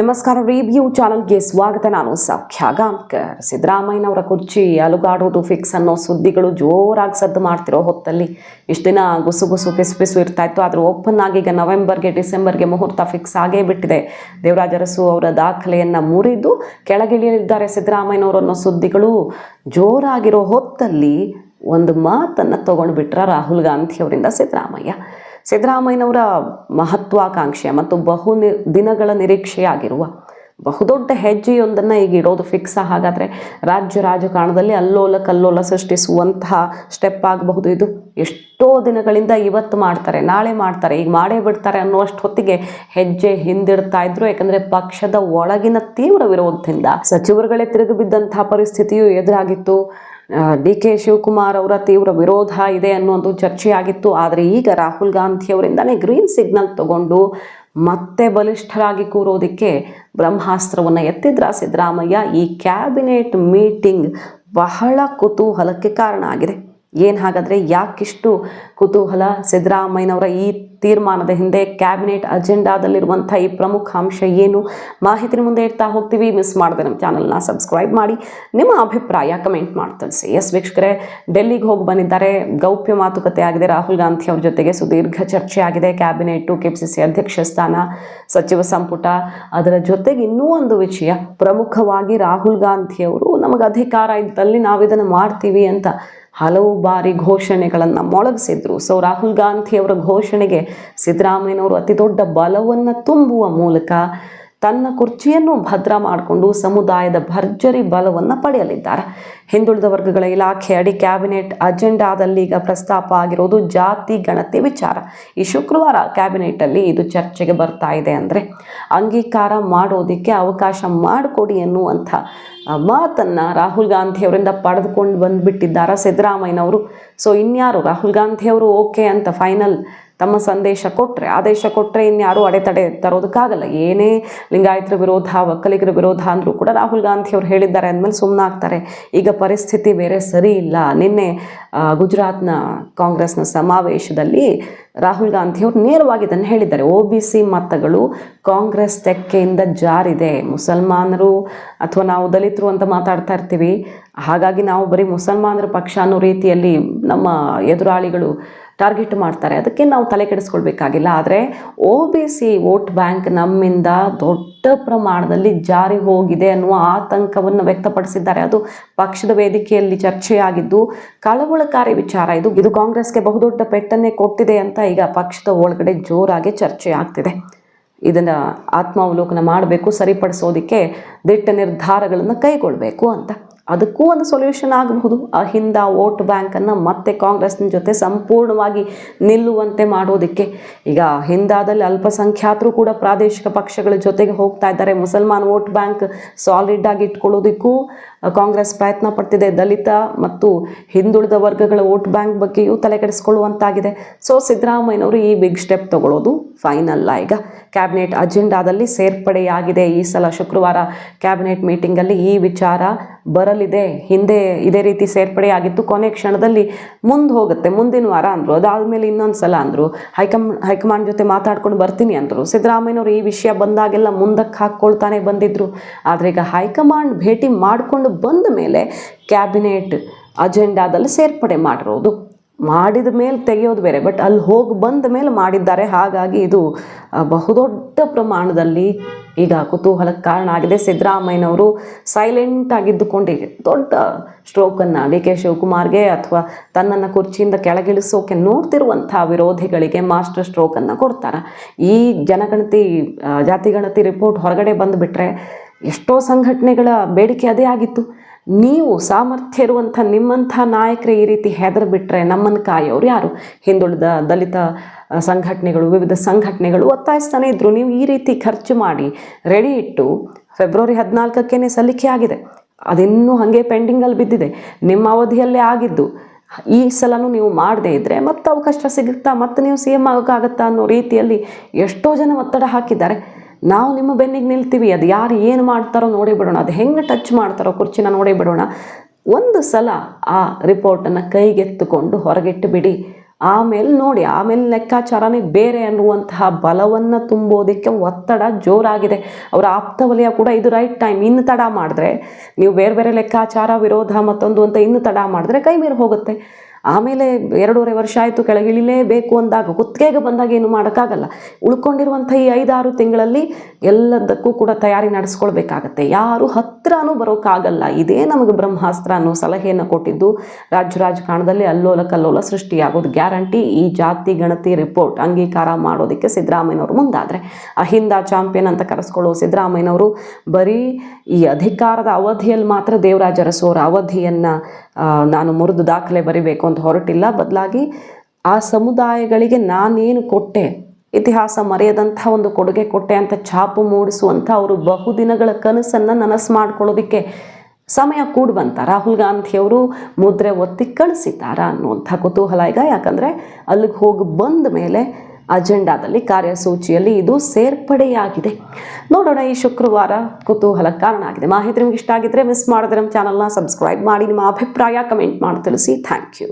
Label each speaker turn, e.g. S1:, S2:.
S1: ನಮಸ್ಕಾರ ರಿವ್ಯೂ ಚಾನಲ್ಗೆ ಸ್ವಾಗತ. ನಾನು ಸೌಖ್ಯ ಗಾಂಕರ್ ಸಿದ್ದರಾಮಯ್ಯನವರ ಕುರ್ಚಿ, ಅಲುಗಾಡೋದು ಫಿಕ್ಸ್ ಅನ್ನೋ ಸುದ್ದಿಗಳು ಜೋರಾಗಿ ಸದ್ದು ಮಾಡ್ತಿರೋ ಹೊತ್ತಲ್ಲಿ ಇಷ್ಟು ದಿನ ಗುಸು ಗುಸು ಪಿಸು ಪಿಸು ಇರ್ತಾ ಇತ್ತು. ಆದ್ರೆ ಓಪನ್ ಆಗಿ ಈಗ ನವೆಂಬರ್ಗೆ ಡಿಸೆಂಬರ್ಗೆ ಮುಹೂರ್ತ ಫಿಕ್ಸ್ ಆಗೇ ಬಿಟ್ಟಿದೆ. ದೇವರಾಜ ಅರಸು ಅವರ ದಾಖಲೆಯನ್ನು ಮುರಿದು ಕೆಳಗಿಳಿಯಲಿದ್ದಾರೆ ಸಿದ್ದರಾಮಯ್ಯನವರು ಅನ್ನೋ ಸುದ್ದಿಗಳು ಜೋರಾಗಿರೋ ಹೊತ್ತಲ್ಲಿ ಒಂದು ಮಾತನ್ನು ತೊಗೊಂಡು ಬಿಟ್ರ ರಾಹುಲ್ ಗಾಂಧಿ ಅವರಿಂದ ಸಿದ್ದರಾಮಯ್ಯ. ಸಿದ್ದರಾಮಯ್ಯನವರ ಮಹತ್ವಾಕಾಂಕ್ಷೆ ಮತ್ತು ಬಹು ನಿ, ದಿನಗಳ ನಿರೀಕ್ಷೆಯಾಗಿರುವ ಬಹುದೊಡ್ಡ ಹೆಜ್ಜೆಯೊಂದನ್ನು ಈಗ ಇಡೋದು ಫಿಕ್ಸ್ ಹಾಗಾದರೆ ರಾಜ್ಯ ರಾಜಕಾರಣದಲ್ಲಿ ಅಲ್ಲೋಲ ಕಲ್ಲೋಲ ಸೃಷ್ಟಿಸುವಂತಹ ಸ್ಟೆಪ್ ಆಗಬಹುದು ಇದು. ಎಷ್ಟೋ ದಿನಗಳಿಂದ ಇವತ್ತು ಮಾಡ್ತಾರೆ, ನಾಳೆ ಮಾಡ್ತಾರೆ, ಈಗ ಮಾಡೇ ಬಿಡ್ತಾರೆ ಅನ್ನುವಷ್ಟು ಹೊತ್ತಿಗೆ ಹೆಜ್ಜೆ ಹಿಂದಿಡ್ತಾ ಇದ್ರು. ಯಾಕಂದರೆ ಪಕ್ಷದ ಒಳಗಿನ ತೀವ್ರ ವಿರೋಧದಿಂದ ಸಚಿವರುಗಳೇ ತಿರುಗಿ ಬಿದ್ದಂತಹ ಪರಿಸ್ಥಿತಿಯು ಎದುರಾಗಿತ್ತು. ಡಿ ಕೆ ಶಿವಕುಮಾರ್ ಅವರ ತೀವ್ರ ವಿರೋಧ ಇದೆ ಅನ್ನುವಂಥ ಚರ್ಚೆಯಾಗಿತ್ತು. ಆದರೆ ಈಗ ರಾಹುಲ್ ಗಾಂಧಿಯವರಿಂದಲೇ ಗ್ರೀನ್ ಸಿಗ್ನಲ್ ತಗೊಂಡು ಮತ್ತೆ ಬಲಿಷ್ಠರಾಗಿ ಕೂರೋದಕ್ಕೆ ಬ್ರಹ್ಮಾಸ್ತ್ರವನ್ನು ಎತ್ತಿದ್ರ ಸಿದ್ದರಾಮಯ್ಯ? ಈ ಕ್ಯಾಬಿನೆಟ್ ಮೀಟಿಂಗ್ ಬಹಳ ಕುತೂಹಲಕ್ಕೆ ಕಾರಣ ಆಗಿದೆ. ಏನು ಹಾಗಾದರೆ ಯಾಕಿಷ್ಟು ಕುತೂಹಲ? ಸಿದ್ದರಾಮಯ್ಯನವರ ಈ ತೀರ್ಮಾನದ ಹಿಂದೆ ಕ್ಯಾಬಿನೆಟ್ ಅಜೆಂಡಾದಲ್ಲಿರುವಂಥ ಈ ಪ್ರಮುಖ ಅಂಶ ಏನು? ಮಾಹಿತಿ ಮುಂದೆ ಇಡ್ತಾ ಹೋಗ್ತೀವಿ. ಮಿಸ್ ಮಾಡದೆ ನಮ್ಮ ಚಾನಲ್ನ ಸಬ್ಸ್ಕ್ರೈಬ್ ಮಾಡಿ. ನಿಮ್ಮ ಅಭಿಪ್ರಾಯ ಕಮೆಂಟ್ ಮಾಡಿ ತಿಳಿಸಿ. ಎಸ್ ವೀಕ್ಷಕರೇ, ಡೆಲ್ಲಿಗೆ ಹೋಗಿ ಬಂದಿದ್ದಾರೆ. ಗೌಪ್ಯ ಮಾತುಕತೆ ಆಗಿದೆ. ರಾಹುಲ್ ಗಾಂಧಿ ಅವ್ರ ಜೊತೆಗೆ ಸುದೀರ್ಘ ಚರ್ಚೆ ಆಗಿದೆ. ಕ್ಯಾಬಿನೆಟ್ಟು ಕೆ ಅಧ್ಯಕ್ಷ ಸ್ಥಾನ, ಸಚಿವ ಸಂಪುಟ. ಅದರ ಜೊತೆಗೆ ಇನ್ನೂ ಒಂದು ವಿಷಯ. ಪ್ರಮುಖವಾಗಿ ರಾಹುಲ್ ಗಾಂಧಿಯವರು ನಮಗೆ ಅಧಿಕಾರ ಇದ್ದಲ್ಲಿ ನಾವಿದನ್ನು ಮಾಡ್ತೀವಿ ಅಂತ ಹಲವು ಬಾರಿ ಘೋಷಣೆಗಳನ್ನು ಮೊಳಗಿಸಿದ್ರು. ಸೊ ರಾಹುಲ್ ಗಾಂಧಿಯವರ ಘೋಷಣೆಗೆ ಸಿದ್ದರಾಮಯ್ಯನವರು ಅತಿ ದೊಡ್ಡ ಬಲವನ್ನು ತುಂಬುವ ಮೂಲಕ ತನ್ನ ಕುರ್ಚಿಯನ್ನು ಭದ್ರ ಮಾಡಿಕೊಂಡು ಸಮುದಾಯದ ಭರ್ಜರಿ ಬಲವನ್ನು ಪಡೆಯಲಿದ್ದಾರೆ. ಹಿಂದುಳಿದ ವರ್ಗಗಳ ಇಲಾಖೆ ಅಡಿ ಕ್ಯಾಬಿನೆಟ್ ಅಜೆಂಡಾದಲ್ಲಿ ಈಗ ಪ್ರಸ್ತಾಪ ಆಗಿರೋದು ಜಾತಿ ಗಣತಿ ವಿಚಾರ. ಈ ಶುಕ್ರವಾರ ಕ್ಯಾಬಿನೆಟಲ್ಲಿ ಇದು ಚರ್ಚೆಗೆ ಬರ್ತಾ ಇದೆ ಅಂದರೆ, ಅಂಗೀಕಾರ ಮಾಡೋದಕ್ಕೆ ಅವಕಾಶ ಮಾಡಿಕೊಡಿ ಎನ್ನುವಂಥ ಮಾತನ್ನು ರಾಹುಲ್ ಗಾಂಧಿ ಅವರಿಂದ ಪಡೆದುಕೊಂಡು ಬಂದುಬಿಟ್ಟಿದ್ದಾರೆ ಸಿದ್ದರಾಮಯ್ಯನವರು. ಸೊ ಇನ್ಯಾರು? ರಾಹುಲ್ ಗಾಂಧಿ ಅವರು ಓಕೆ ಅಂತ ಫೈನಲ್ ತಮ್ಮ ಸಂದೇಶ ಕೊಟ್ಟರೆ ಆದೇಶ ಕೊಟ್ಟರೆ ಇನ್ಯಾರು ಅಡೆತಡೆ ತರೋದಕ್ಕಾಗಲ್ಲ. ಏನೇ ಲಿಂಗಾಯತರ ವಿರೋಧ, ಒಕ್ಕಲಿಗರ ವಿರೋಧ ಅಂದರೂ ಕೂಡ ರಾಹುಲ್ ಗಾಂಧಿ ಅವರು ಹೇಳಿದ್ದಾರೆ ಅಂದಮೇಲೆ ಸುಮ್ಮನಾಗ್ತಾರೆ ಈಗ ಪರಿಸ್ಥಿತಿ ಬೇರೆ ಸರಿ ಇಲ್ಲ. ನಿನ್ನೆ ಗುಜರಾತ್ನ ಕಾಂಗ್ರೆಸ್ನ ಸಮಾವೇಶದಲ್ಲಿ ರಾಹುಲ್ ಗಾಂಧಿ ಅವರು ನೇರವಾಗಿ ಇದನ್ನು ಹೇಳಿದ್ದಾರೆ. ಒ ಬಿ ಸಿ ಮತಗಳು ಕಾಂಗ್ರೆಸ್ ತೆಕ್ಕೆಯಿಂದ ಜಾರಿದೆ. ಮುಸಲ್ಮಾನರು ಅಥವಾ ನಾವು ದಲಿತರು ಅಂತ ಮಾತಾಡ್ತಾ ಇರ್ತೀವಿ. ಹಾಗಾಗಿ ನಾವು ಬರೀ ಮುಸಲ್ಮಾನರ ಪಕ್ಷ ಅನ್ನೋ ರೀತಿಯಲ್ಲಿ ನಮ್ಮ ಎದುರಾಳಿಗಳು ಟಾರ್ಗೆಟ್ ಮಾಡ್ತಾರೆ. ಅದಕ್ಕೆ ನಾವು ತಲೆ ಕೆಡಿಸ್ಕೊಳ್ಬೇಕಾಗಿಲ್ಲ. ಆದರೆ O B C vote bank ನಮ್ಮಿಂದ ದೊಡ್ಡ ಪ್ರಮಾಣದಲ್ಲಿ ಜಾರಿ ಹೋಗಿದೆ ಅನ್ನುವ ಆತಂಕವನ್ನು ವ್ಯಕ್ತಪಡಿಸಿದ್ದಾರೆ. ಅದು ಪಕ್ಷದ ವೇದಿಕೆಯಲ್ಲಿ ಚರ್ಚೆಯಾಗಿದ್ದು, ಕಳವಳಕಾರಿ ವಿಚಾರ ಇದು. ಇದು ಕಾಂಗ್ರೆಸ್ಗೆ ಬಹುದೊಡ್ಡ ಪೆಟ್ಟನ್ನೇ ಕೊಟ್ಟಿದೆ ಅಂತ ಈಗ ಪಕ್ಷದ ಒಳಗಡೆ ಜೋರಾಗಿ ಚರ್ಚೆ ಆಗ್ತಿದೆ ಇದನ್ನು ಆತ್ಮಾವಲೋಕನ ಮಾಡಬೇಕು, ಸರಿಪಡಿಸೋದಕ್ಕೆ ದಿಟ್ಟ ನಿರ್ಧಾರಗಳನ್ನು ಕೈಗೊಳ್ಳಬೇಕು ಅಂತ. ಅದಕ್ಕೂ ಒಂದು ಸೊಲ್ಯೂಷನ್ ಆಗಬಹುದು. ಅಹಿಂದ ವೋಟ್ ಬ್ಯಾಂಕನ್ನು ಮತ್ತೆ ಕಾಂಗ್ರೆಸ್ನ ಜೊತೆ ಸಂಪೂರ್ಣವಾಗಿ ನಿಲ್ಲುವಂತೆ ಮಾಡೋದಕ್ಕೆ. ಈಗ ಹಿಂದಾದಲ್ಲಿ ಅಲ್ಪಸಂಖ್ಯಾತರು ಕೂಡ ಪ್ರಾದೇಶಿಕ ಪಕ್ಷಗಳ ಜೊತೆಗೆ ಹೋಗ್ತಾ ಇದ್ದಾರೆ. ಮುಸಲ್ಮಾನ್ ವೋಟ್ ಬ್ಯಾಂಕ್ ಸಾಲಿಡ್ ಆಗಿ ಇಟ್ಕೊಳ್ಳೋದಕ್ಕೂ ಕಾಂಗ್ರೆಸ್ ಪ್ರಯತ್ನ ಪಡ್ತಿದೆ. ದಲಿತ ಮತ್ತು ಹಿಂದುಳಿದ ವರ್ಗಗಳ ವೋಟ್ ಬ್ಯಾಂಕ್ ಬಗ್ಗೆಯೂ ತಲೆ ಕೆಡಿಸ್ಕೊಳ್ಳುವಂತಾಗಿದೆ. ಸೊ ಸಿದ್ದರಾಮಯ್ಯನವರು ಈ ಬಿಗ್ ಸ್ಟೆಪ್ ತಗೊಳ್ಳೋದು ಫೈನಲ್ಲ ಈಗ ಕ್ಯಾಬಿನೆಟ್ ಅಜೆಂಡಾದಲ್ಲಿ ಸೇರ್ಪಡೆಯಾಗಿದೆ. ಈ ಸಲ ಶುಕ್ರವಾರ ಕ್ಯಾಬಿನೆಟ್ ಮೀಟಿಂಗಲ್ಲಿ ಈ ವಿಚಾರ ಬರಲಿದೆ, ಹಿಂದೆ ಇದೇ ರೀತಿ ಸೇರ್ಪಡೆ ಆಗಿತ್ತು. ಕೊನೆ ಕ್ಷಣದಲ್ಲಿ ಮುಂದೆ ಹೋಗುತ್ತೆ, ಮುಂದಿನ ವಾರ ಅಂದರು. ಅದಾದಮೇಲೆ ಇನ್ನೊಂದು ಸಲ ಅಂದರು. ಹೈಕಮ್, ಹೈಕಮಾಂಡ್ ಜೊತೆ ಮಾತಾಡ್ಕೊಂಡು ಬರ್ತೀನಿ ಅಂದರು. ಸಿದ್ದರಾಮಯ್ಯನವರು ಈ ವಿಷಯ ಬಂದಾಗೆಲ್ಲ ಮುಂದಕ್ಕೆ ಹಾಕ್ಕೊಳ್ತಾನೆ ಬಂದಿದ್ದರು ಆದರೆ ಈಗ ಹೈಕಮಾಂಡ್ ಭೇಟಿ ಮಾಡಿಕೊಂಡು ಬಂದ ಮೇಲೆ ಕ್ಯಾಬಿನೆಟ್ ಅಜೆಂಡಾದಲ್ಲಿ ಸೇರ್ಪಡೆ ಮಾಡಿರೋದು. ಮಾಡಿದ ಮೇಲೆ ತೆಗೆಯೋದು ಬೇರೆ ಬಟ್ ಅಲ್ಲಿ ಹೋಗಿ ಬಂದ ಮೇಲೆ ಮಾಡಿದ್ದಾರೆ. ಹಾಗಾಗಿ ಇದು ಬಹುದೊಡ್ಡ ಪ್ರಮಾಣದಲ್ಲಿ ಈಗ ಕುತೂಹಲಕ್ಕೆ ಕಾರಣ ಆಗಿದೆ. ಸಿದ್ದರಾಮಯ್ಯನವರು ಸೈಲೆಂಟ್ ಆಗಿದ್ದುಕೊಂಡು ದೊಡ್ಡ ಸ್ಟ್ರೋಕನ್ನು ಡಿ ಕೆ ಶಿವಕುಮಾರ್ಗೆ ಅಥವಾ ತನ್ನನ್ನು ಕುರ್ಚಿಯಿಂದ ಕೆಳಗಿಳಿಸೋಕೆ ನೋಡ್ತಿರುವಂಥ ವಿರೋಧಿಗಳಿಗೆ ಮಾಸ್ಟರ್ ಸ್ಟ್ರೋಕನ್ನು ಕೊಡ್ತಾರೆ. ಈ ಜನಗಣತಿ ಜಾತಿಗಣತಿ ರಿಪೋರ್ಟ್ ಹೊರಗಡೆ ಬಂದುಬಿಟ್ರೆ ಎಷ್ಟೋ ಸಂಘಟನೆಗಳ ಬೇಡಿಕೆ ಅದೇ ಆಗಿತ್ತು. ನೀವು ಸಾಮರ್ಥ್ಯ ಇರುವಂಥ ನಿಮ್ಮಂಥ ನಾಯಕರೇ ಈ ರೀತಿ ಹೆದರ್ ಬಿಟ್ಟರೆ ನಮ್ಮನ್ನು ಕಾಯೋರು ಯಾರು? ಹಿಂದುಳಿದ ದಲಿತ ಸಂಘಟನೆಗಳು, ವಿವಿಧ ಸಂಘಟನೆಗಳು ಒತ್ತಾಯಿಸ್ತಾನೆ ಇದ್ದರು ನೀವು ಈ ರೀತಿ ಖರ್ಚು ಮಾಡಿ ರೆಡಿ ಇಟ್ಟು ಫೆಬ್ರವರಿ ಹದಿನಾಲ್ಕಕ್ಕೇ ಸಲ್ಲಿಕೆ ಆಗಿದೆ. ಅದಿನ್ನೂ ಹಾಗೆ ಪೆಂಡಿಂಗಲ್ಲಿ ಬಿದ್ದಿದೆ. ನಿಮ್ಮ ಅವಧಿಯಲ್ಲೇ ಆಗಿದ್ದು. ಈ ಸಲನೂ ನೀವು ಮಾಡದೇ ಇದ್ದರೆ ಮತ್ತೆ ಅವಕಾಶ ಸಿಗುತ್ತಾ? ಮತ್ತೆ ನೀವು ಸಿ ಎಂ ಆಗೋಕ್ಕಾಗತ್ತಾ ಅನ್ನೋ ರೀತಿಯಲ್ಲಿ ಎಷ್ಟೋ ಜನ ಒತ್ತಡ ಹಾಕಿದ್ದಾರೆ. ನಾವು ನಿಮ್ಮ ಬೆನ್ನಿಗೆ ನಿಲ್ತೀವಿ, ಅದು ಯಾರು ಏನು ಮಾಡ್ತಾರೋ ನೋಡಿ ಬಿಡೋಣ, ಅದು ಹೆಂಗೆ ಟಚ್ ಮಾಡ್ತಾರೋ ಕುರ್ಚಿನ ನೋಡಿ ಬಿಡೋಣ. ಒಂದು ಸಲ ಆ ರಿಪೋರ್ಟನ್ನು ಕೈಗೆತ್ತುಕೊಂಡು ಹೊರಗಿಟ್ಟು ಬಿಡಿ ಆಮೇಲೆ ನೋಡಿ, ಆಮೇಲೆ ಲೆಕ್ಕಾಚಾರನೇ ಬೇರೆ ಅನ್ನುವಂತಹ ಬಲವನ್ನು ತುಂಬೋದಕ್ಕೆ ಒತ್ತಡ ಜೋರಾಗಿದೆ. ಅವರ ಆಪ್ತ ವಲಯ ಕೂಡ ಇದು ರೈಟ್ ಟೈಮ್. ಇನ್ನು ತಡ ಮಾಡಿದ್ರೆ, ನೀವು ಬೇರೆ ಬೇರೆ ಲೆಕ್ಕಾಚಾರ, ವಿರೋಧ ಮತ್ತೊಂದು ಅಂತ ಇನ್ನು ತಡ ಮಾಡಿದ್ರೆ ಕೈ ಮೀರಿ ಹೋಗುತ್ತೆ. ಆಮೇಲೆ ಎರಡೂವರೆ ವರ್ಷ ಆಯಿತು ಕೆಳಗಿಳಿಲೇಬೇಕು ಅಂದಾಗ, ಕುತ್ತಿಗೆಗೆ ಬಂದಾಗ ಏನು ಮಾಡೋಕ್ಕಾಗಲ್ಲ. ಉಳ್ಕೊಂಡಿರುವಂಥ ಈ ಐದಾರು ತಿಂಗಳಲ್ಲಿ ಎಲ್ಲದಕ್ಕೂ ಕೂಡ ತಯಾರಿ ನಡೆಸ್ಕೊಳ್ಬೇಕಾಗತ್ತೆ. ಯಾರು ಹತ್ತಿರನೂ ಬರೋಕ್ಕಾಗಲ್ಲ. ಇದೇ ನಮಗೆ ಬ್ರಹ್ಮಾಸ್ತ್ರ ಅನ್ನೋ ಸಲಹೆಯನ್ನು ಕೊಟ್ಟಿದ್ದು. ರಾಜ್ಯ ರಾಜಕಾರಣದಲ್ಲಿ ಅಲ್ಲೋಲ ಕಲ್ಲೋಲ ಸೃಷ್ಟಿಯಾಗೋದು ಗ್ಯಾರಂಟಿ. ಈ ಜಾತಿ ಗಣತಿ ರಿಪೋರ್ಟ್ ಅಂಗೀಕಾರ ಮಾಡೋದಕ್ಕೆ ಸಿದ್ದರಾಮಯ್ಯನವರು ಮುಂದಾದರೆ. ಅಹಿಂದ ಚಾಂಪಿಯನ್ ಅಂತ ಕರೆಸ್ಕೊಳ್ಳೋ ಸಿದ್ದರಾಮಯ್ಯನವರು ಬರೀ ಈ ಅಧಿಕಾರದ ಅವಧಿಯಲ್ಲಿ ಮಾತ್ರ ದೇವರಾಜ ಅರಸು ಅವರ ಅವಧಿಯನ್ನು ನಾನು ಮುರಿದು ದಾಖಲೆ ಬರಿಬೇಕು ಅಂತ ಹೊರಟಿಲ್ಲ. ಬದಲಾಗಿ ಆ ಸಮುದಾಯಗಳಿಗೆ ನಾನೇನು ಕೊಟ್ಟೆ, ಇತಿಹಾಸ ಮರೆಯದಂಥ ಒಂದು ಕೊಡುಗೆ ಕೊಟ್ಟೆ ಅಂತ ಛಾಪು ಮೂಡಿಸುವಂಥ ಅವರು ಬಹುದಿನಗಳ ಕನಸನ್ನು ನನಸು ಮಾಡ್ಕೊಳ್ಳೋದಕ್ಕೆ ಸಮಯ ಕೂಡ ಬಂತ ರಾಹುಲ್ ಗಾಂಧಿಯವರು ಮುದ್ರೆ ಒತ್ತಿ ಕಳಿಸಿದ್ದಾರಾ ಅನ್ನುವಂಥ ಕುತೂಹಲ ಈಗ. ಯಾಕಂದರೆ ಅಲ್ಲಿಗೆ ಹೋಗಿ ಬಂದ ಮೇಲೆ ಅಜೆಂಡಾದಲ್ಲಿ ಕಾರ್ಯಸೂಚಿಯಲ್ಲಿ ಇದು ಸೇರ್ಪಡೆಯಾಗಿದೆ. ನೋಡೋಣ ಈ ಶುಕ್ರವಾರ ಕುತೂಹಲ ಆಗಿದೆ. ಮಾಹಿತಿ ನಿಮ್ಗೆ ಇಷ್ಟ ಆಗಿದ್ರೆ ಮಿಸ್ ಮಾಡಿದ್ರೆ ನಮ್ಮ ಚಾನಲ್ನ ಸಬ್ಸ್ಕ್ರೈಬ್ ಮಾಡಿ, ನಿಮ್ಮ ಅಭಿಪ್ರಾಯ ಕಮೆಂಟ್ ಮಾಡಿ ತಿಳಿಸಿ. Thank you